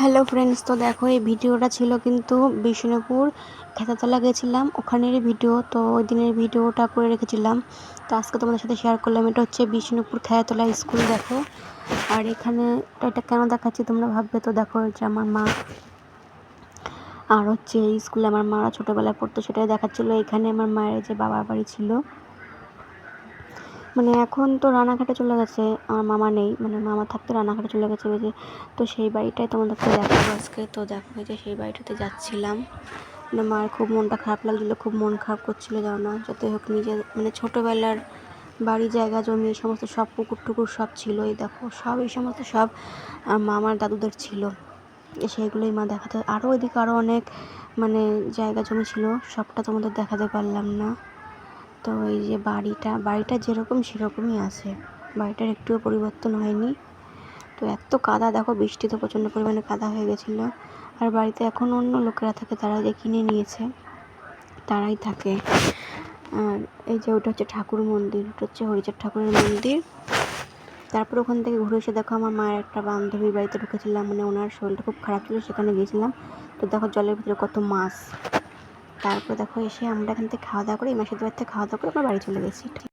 Hello friends তো দেখো, এই ভিডিওটা ছিল কিন্তু বিষ্ণুপুর খেতাতলা গেছিলাম। ওখানের ভিডিও, তো ওই দিনের ভিডিওটা করে রেখেছিলাম। তো আজকে তোমাদের সাথে শেয়ার করলাম, এটা হচ্ছে বিষ্ণুপুর খেতাতলা স্কুল দেখো। আর এখানে এটা কেন দেখাচ্ছি তোমরা ভাববে? তো দেখো যে আমার মা আর হচ্ছে স্কুলে আমার মারা ছোটোবেলায় পড়তো, সেটাই দেখাচ্ছিলো। এখানে আমার মায়ের যে বাবার বাড়ি ছিল মানে এখন তো রানাঘাটে চলে গেছে, আমার মামা নেই মানে মামা থাকতে রানাঘাটে চলে গেছে যে, তো সেই বাড়িটাই তোমাদেরকে দেখাবো আজকে। তো দেখো যে সেই বাড়িটাতে যাচ্ছিলাম মানে মার খুব মনটা খারাপ লাগছিল, খুব মন খারাপ করছিল জানো না যাতে হোক নিজের মানে ছোটোবেলার বাড়ি জায়গা জমি এই সমস্ত সব পুকুর টুকুর সব ছিল এই দেখো সব, এই সমস্ত সব মামার দাদুদের ছিল। সেইগুলোই মা দেখাতে, আরও ওইদিকে আরও অনেক মানে জায়গা জমি ছিল, সবটা তোমাদের দেখাতে পারলাম না। তো এই যে বাড়িটা বাড়িটা যেরকম সেরকমই আছে। বাড়িটার একটুও পরিবর্তন হয়নি। তো এত কাদা, দেখো বৃষ্টি তো প্রচণ্ড পরিমাণে কাদা হয়ে গেছিল। আর বাড়িতে এখন অন্য লোকেরা থাকে তারা যে কিনে নিয়েছে, তারাই থাকে। আর এই যে ওটা হচ্ছে ঠাকুর মন্দির, ওটা হচ্ছে হরিচাঁদ ঠাকুরের মন্দির। তারপর ওখান থেকে ঘুরে এসে দেখো আমার মায়ের একটা বান্ধবীর বাড়িতে ঢুকেছিলাম মানে ওনার শরীরটা খুব খারাপ ছিল, সেখানে গিয়েছিলাম। তো দেখো জলের ভিতরে কত মাছ। তারপর দেখো এসে আমরা এখান থেকে খাওয়া দাওয়া করে এই মাসির বাড়ি থেকে খাওয়া দাওয়া করে আমরা বাড়ি চলে গেছি।